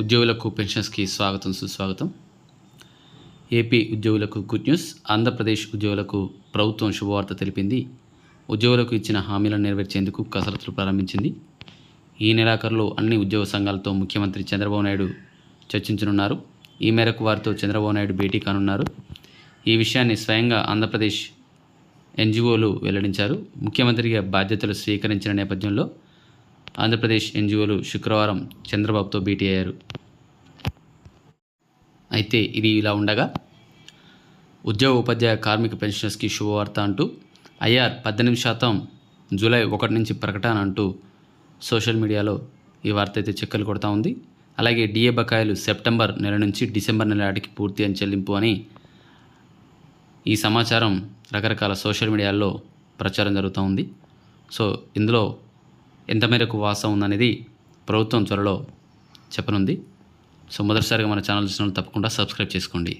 ఉద్యోగులకు పెన్షన్స్కి స్వాగతం సుస్వాగతం. ఏపీ ఉద్యోగులకు గుడ్ న్యూస్. ఆంధ్రప్రదేశ్ ఉద్యోగులకు ప్రభుత్వం శుభవార్త తెలిపింది. ఉద్యోగులకు ఇచ్చిన హామీలను నెరవేర్చేందుకు కసరత్తులు ప్రారంభించింది. ఈ నెలాఖరులో అన్ని ఉద్యోగ సంఘాలతో ముఖ్యమంత్రి చంద్రబాబు నాయుడు చర్చించనున్నారు. ఈ మేరకు వారితో చంద్రబాబు నాయుడు భేటీ కానున్నారు. ఈ విషయాన్ని స్వయంగా ఆంధ్రప్రదేశ్ ఎన్జిఓలు వెల్లడించారు. ముఖ్యమంత్రిగా బాధ్యతలు స్వీకరించిన నేపథ్యంలో ఆంధ్రప్రదేశ్ ఎన్జిఓలు శుక్రవారం చంద్రబాబుతో భేటీ అయ్యారు. అయితే ఇది ఇలా ఉండగా ఉద్యోగ ఉపాధ్యాయ కార్మిక పెన్షనర్స్కి శుభవార్త అంటూ ఐఆర్ పద్దెనిమిది శాతం జూలై ఒకటి నుంచి ప్రకటన అంటూ సోషల్ మీడియాలో ఈ వార్త అయితే చెక్కలు కొడతా ఉంది. అలాగే డిఏ బకాయిలు సెప్టెంబర్ నెల నుంచి డిసెంబర్ నెల నాటికి పూర్తి అని చెల్లింపు అని ఈ సమాచారం రకరకాల సోషల్ మీడియాల్లో ప్రచారం జరుగుతూ ఉంది. సో ఇందులో ఎంత మేరకు వాసం ఉందనేది ప్రభుత్వం త్వరలో చెప్పనుంది. సో మొదటిసారిగా మన ఛానల్ చూసిన తప్పకుండా సబ్స్క్రైబ్ చేసుకోండి.